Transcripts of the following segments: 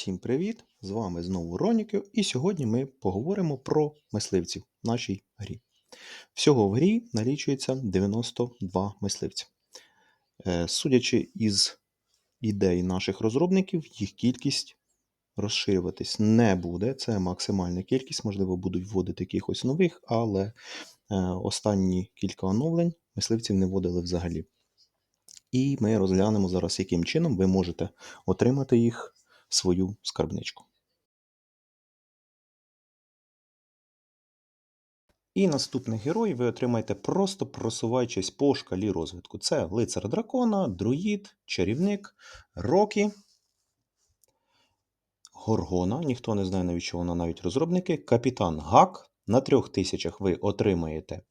Всім привіт! З вами знову Ронікю, і сьогодні ми поговоримо про мисливців в нашій грі. Всього в грі налічується 92 мисливця. Е, Судячи із ідей наших розробників, їх кількість розширюватись не буде. Це максимальна кількість, можливо, будуть вводити якихось нових, але е, останні кілька оновлень мисливців не вводили взагалі. І ми розглянемо зараз, яким чином ви можете отримати їх свою скарбничку. І наступних героїв ви отримаєте просто просуваючись по шкалі розвитку. Це лицар дракона, друїд, чарівник, Рокі, Горгона. Ніхто не знає, навіщо вона навіть розробники. Капітан Гак. На трьох тисячах ви отримаєте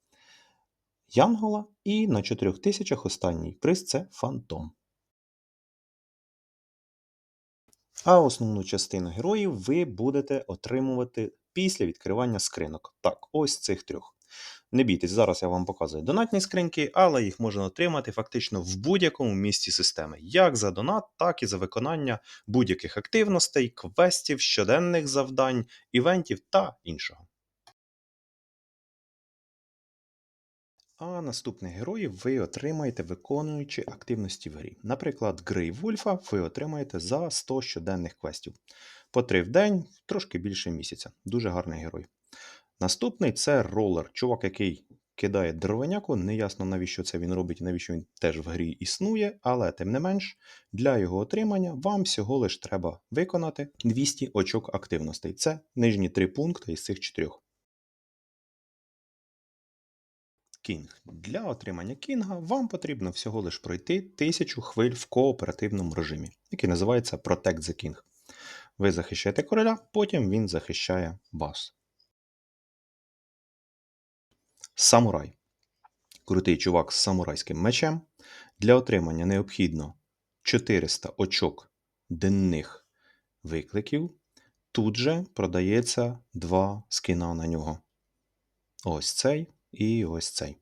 Янгола, і на чотирьох тисячах останній приз це Фантом. А основну частину героїв ви будете отримувати після відкривання скринок. Так, ось цих трьох. Не бійтесь, зараз я вам показую донатні скриньки, але їх можна отримати фактично в будь-якому місці системи, як за донат, так і за виконання будь-яких активностей, квестів, щоденних завдань, івентів та іншого. А наступних героїв ви отримаєте, виконуючи активності в грі. Наприклад, Грей Вульфа ви отримаєте за 100 щоденних квестів. По 3 в день, трошки більше місяця. Дуже гарний герой. Наступний це ролер, чувак, який кидає дровеняку. Неясно, навіщо це він робить, навіщо він теж в грі існує, але тим не менш, для його отримання вам всього лиш треба виконати 200 очок активностей. Це нижні три пункти із цих чотирьох. Кінг. Для отримання кінга вам потрібно всього лиш пройти тисячу хвиль в кооперативному режимі, який називається Protect the King. Ви захищаєте короля, потім він захищає вас. Самурай. Крутий чувак з самурайським мечем. Для отримання необхідно 400 очок денних викликів. Тут же продається два скіна на нього. Ось цей і ось цей.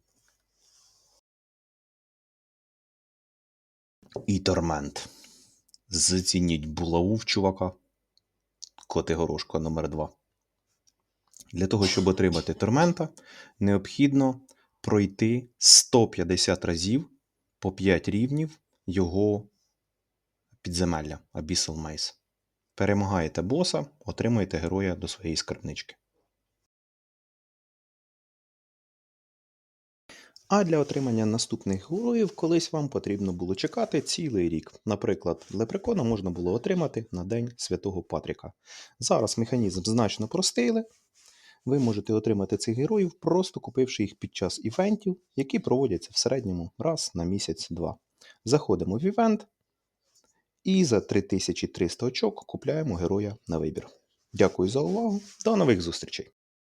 І тормент. Зацініть булаву в чувака. Коти горошко номер 2 Для того, щоб отримати тормента, необхідно пройти 150 разів по 5 рівнів його підземелля Abyssal Maze. Перемагаєте боса, отримуєте героя до своєї скарбнички. А для отримання наступних героїв колись вам потрібно було чекати цілий рік. Наприклад, лепрекона можна було отримати на День Святого Патріка. Зараз механізм значно простили. Ви можете отримати цих героїв, просто купивши їх під час івентів, які проводяться в середньому раз на місяць-два. Заходимо в івент і за 3300 очок купляємо героя на вибір. Дякую за увагу. До нових зустрічей!